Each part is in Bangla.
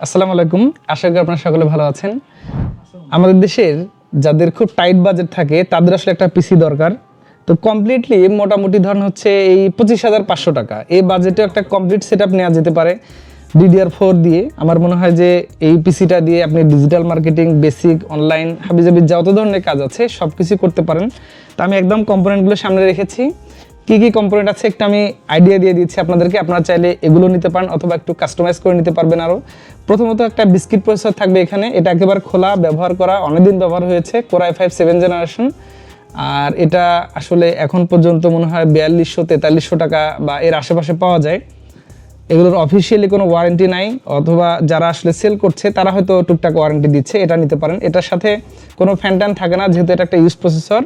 আসসালামু আলাইকুম। আশা করি আপনারা সকলে ভালো আছেন। আমাদের দেশের যাদের খুব টাইট বাজেট থাকে, তাদের আসলে একটা পিসি দরকার। তো কমপ্লিটলি মোটামুটি ধরেন হচ্ছে এই পঁচিশ হাজার পাঁচশো টাকা। এই বাজেটে একটা কমপ্লিট সেট আপ নেওয়া যেতে পারে ডিডিআর ফোর দিয়ে। আমার মনে হয় যে এই পিসিটা দিয়ে আপনি ডিজিটাল মার্কেটিং বেসিক অনলাইন হাবিজাবি যত ধরনের কাজ আছে সব কিছু করতে পারেন। তো আমি একদম কম্পোনেন্টগুলো সামনে রেখেছি। কি কি কম্পোনেন্ট আছে একটা আমি আইডিয়া দিয়ে দিচ্ছি আপনাদেরকে। আপনারা চাইলে এগুলো নিতে পারেন অথবা একটু কাস্টমাইজ করে নিতে পারবেন আরও প্রথমত একটা বিস্কিট প্রসেসর থাকবে এখানে। এটা একেবারে খোলা, ব্যবহার করা, অনেকদিন ব্যবহার হয়েছে core i five seven generation আর এটা আসলে এখন পর্যন্ত মনে হয় বিয়াল্লিশশো, তেতাল্লিশশো টাকা বা এর আশেপাশে পাওয়া যায়। এগুলোর অফিসিয়ালি কোনো ওয়ারেন্টি নাই, অথবা যারা আসলে সেল করছে, তারা হয়তো টুকটাক ওয়ারেন্টি দিচ্ছে, এটা নিতে পারেন। এটার সাথে কোনো ফ্যান থাকে না, যেহেতু এটা একটা ইউজ প্রসেসর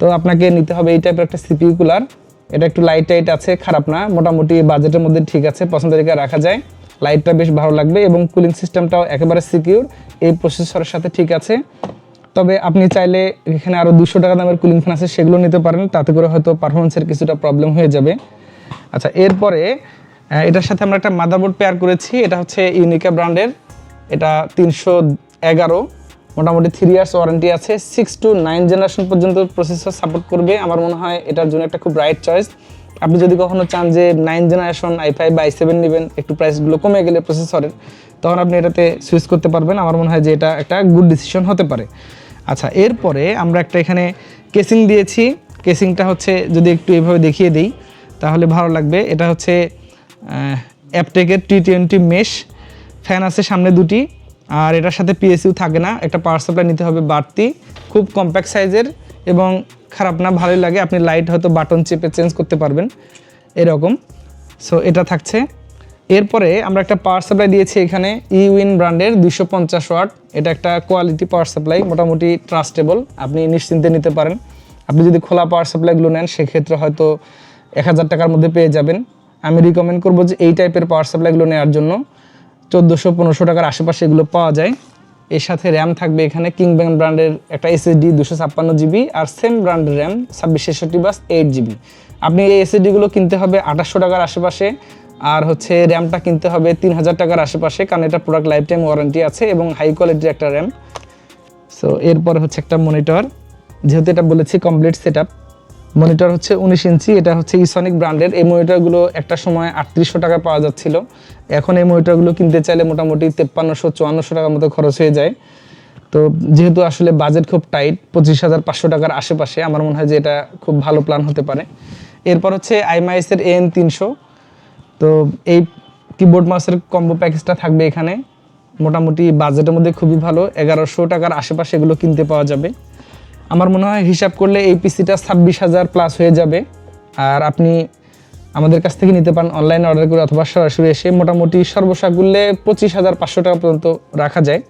তো আপনাকে নিতে হবে এই টাইপের একটা সিপিইউ কুলার এটা একটু লাইট টাইট আছে, খারাপ না। মোটামুটি বাজেটের মধ্যে ঠিক আছে, পছন্দের দিকে রাখা যায়। লাইটটা বেশ ভালো লাগবে এবং কুলিং সিস্টেমটাও একেবারে সিকিউর এই প্রসেসরের সাথে ঠিক আছে। তবে আপনি চাইলে এখানে আরও দুশো টাকা দামের কুলিং ফ্যান আছে, সেগুলো নিতে পারেন। তাতে করে হয়তো পারফরমেন্সের কিছুটা প্রবলেম হয়ে যাবে। আচ্ছা এরপরে এটার সাথে আমরা একটা মাদারবোর্ড পেয়ার করেছি। এটা হচ্ছে ইউনিকা ব্র্যান্ডের এটা তিনশো এগারো। মোটামুটি থ্রি ইয়ার্স ওয়ারেন্টি আছে। সিক্স টু নাইন জেনারেশন পর্যন্ত প্রসেসর সাপোর্ট করবে। আমার মনে হয় এটার জন্য একটা খুব রাইট চয়েস আপনি যদি কখনো চান যে নাইন জেনারেশন আই ফাইভ বা আই সেভেন নেবেন, একটু প্রাইসগুলো কমে গেলে প্রসেসরের তখন আপনি এটাতে সুইচ করতে পারবেন। আমার মনে হয় যে এটা একটা গুড ডিসিশন হতে পারে। আচ্ছা এরপরে আমরা একটা এখানে কেসিং দিয়েছি। কেসিংটা হচ্ছে, যদি একটু এভাবে দেখিয়ে দিই, তাহলে ভালো লাগবে। এটা হচ্ছে অ্যাপটেকের টি টোয়েন্টি মেশ ফ্যান আছে সামনে দুটি। আর এটার সাথে পিএসইউ থাকে না, একটা পাওয়ার সাপ্লাই নিতে হবে বাড়তি, খুব কম্প্যাক্ট সাইজের এবং খারাপ না, ভালোই লাগে, আপনি লাইট হয়তো বাটন চেপে চেঞ্জ করতে পারবেন, এরকম। সো এটা থাকছে। এরপরে আমরা একটা পাওয়ার সাপ্লাই দিয়েছি এখানে ইউইন ব্র্যান্ডের দুশো পঞ্চাশ ওয়াট এটা একটা কোয়ালিটি পাওয়ার সাপ্লাই মোটামুটি ট্রাস্টেবল আপনি নিশ্চিন্তে নিতে পারেন। আপনি যদি খোলা পাওয়ার সাপ্লাইগুলো নেন, সেক্ষেত্রে হয়তো এক হাজার টাকার মধ্যে পেয়ে যাবেন। আমি রিকমেন্ড করব যে এই টাইপের পাওয়ার সাপ্লাইগুলো নেওয়ার জন্য। চোদ্দোশো, পনেরোশো টাকার আশেপাশে এগুলো পাওয়া যায়। এর সাথে র্যাম থাকবে এখানে কিং ব্যাং ব্র্যান্ডের একটা এসএসডি দুশো ছাপ্পান্ন জিবি আর সেম ব্র্যান্ডের র্যাম ছাব্বিশ ছেষট্টি বাস এইট জিবি আপনি এই এসএসডিগুলো কিনতে হবে আঠাশশো টাকার আশেপাশে আর হচ্ছে র্যামটা কিনতে হবে তিন হাজার টাকার আশেপাশে কারণ এটা প্রোডাক্ট লাইফ টাইম ওয়ারেন্টি আছে এবং হাই কোয়ালিটির একটা র্যাম সো এরপরে হচ্ছে একটা মনিটর যেহেতু এটা বলেছি কমপ্লিট সেট মনিটর হচ্ছে উনিশ ইঞ্চি, এটা হচ্ছে ইসনিক ব্র্যান্ডের এই মনিটরগুলো একটা সময় আটত্রিশশো টাকা পাওয়া যাচ্ছিল। এখন এই মনিটরগুলো কিনতে চাইলে মোটামুটি তেপ্পান্নশো, চুয়ান্নশো টাকার মতো খরচ হয়ে যায়। তো যেহেতু আসলে বাজেট খুব টাইট পঁচিশ হাজার পাঁচশো টাকার আশেপাশে, আমার মনে হয় যে এটা খুব ভালো প্ল্যান হতে পারে। এরপর হচ্ছে আইমাইসের এন তিনশো। তো এই কিবোর্ড মাউসের কম্বো প্যাকেজটা থাকবে এখানে। মোটামুটি বাজেটের মধ্যে খুবই ভালো। এগারোশো টাকার আশেপাশে এগুলো কিনতে পাওয়া যাবে। আমার মনে হয় হিসাব করলে এই পিসিটা ছাব্বিশ হাজার প্লাস হয়ে যাবে। আর আপনি আমাদের কাছ থেকে নিতে পারেন অনলাইন অর্ডার করে অথবা সরাসরি এসে মোটামুটি সর্বসাকুল্যে পঁচিশ হাজার পাঁচশো টাকা পর্যন্ত রাখা যায়।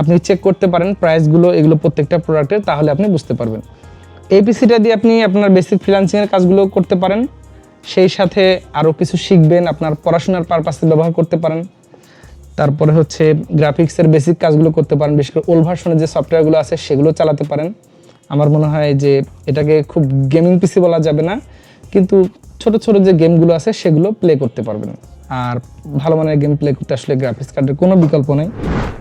আপনি চেক করতে পারেন প্রাইসগুলো এগুলো প্রত্যেকটা প্রোডাক্টের তাহলে আপনি বুঝতে পারবেন। এই পিসিটা দিয়ে আপনি আপনার বেসিক ফ্রিলান্সিংয়ের কাজগুলো করতে পারেন। সেই সাথে আরও কিছু শিখবেন, আপনার পড়াশোনার পারপাসে ব্যবহার করতে পারেন। তারপরে হচ্ছে গ্রাফিক্সের বেসিক কাজগুলো করতে পারেন, বিশেষ করে ওল্ড ভার্সনের যে সফটওয়্যারগুলো আছে, সেগুলো চালাতে পারেন। আমার মনে হয় যে এটাকে খুব গেমিং পিসি বলা যাবে না, কিন্তু ছোট ছোট যে গেমগুলো আছে সেগুলো প্লে করতে পারবেন। আর ভালো মানের গেম প্লে করতে আসলে গ্রাফিক্স কার্ডের কোনো বিকল্প নেই।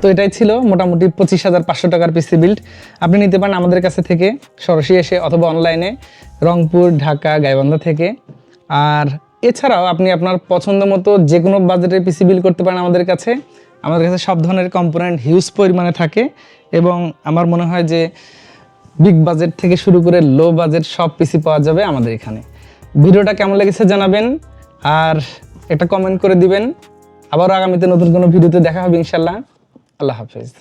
তো এটাই ছিল মোটামুটি পঁচিশ হাজার পাঁচশো টাকার পিসি বিল্ড আপনি নিতে পারেন আমাদের কাছে থেকে, সরাসরি এসে অথবা অনলাইনে রংপুর, ঢাকা, গাইবান্ধা থেকে। আর এছাড়াও আপনি আপনার পছন্দ মতো যে কোনো বাজেটের পিসি বিল করতে পারেন আমাদের কাছে। আমাদের কাছে সব ধরনের কম্পোনেন্ট হিউজ পরিমাণে থাকে এবং আমার মনে হয় যে বিগ বাজেট থেকে শুরু করে লো বাজেট সব পিসি পাওয়া যাবে আমাদের এখানে। ভিডিওটা কেমন লেগেছে জানাবেন, আর এটা কমেন্ট করে দিবেন। আবারও আগামীতে নতুন কোনো ভিডিওতে দেখা হবে ইনশাল্লাহ আল্লাহ হাফেজ।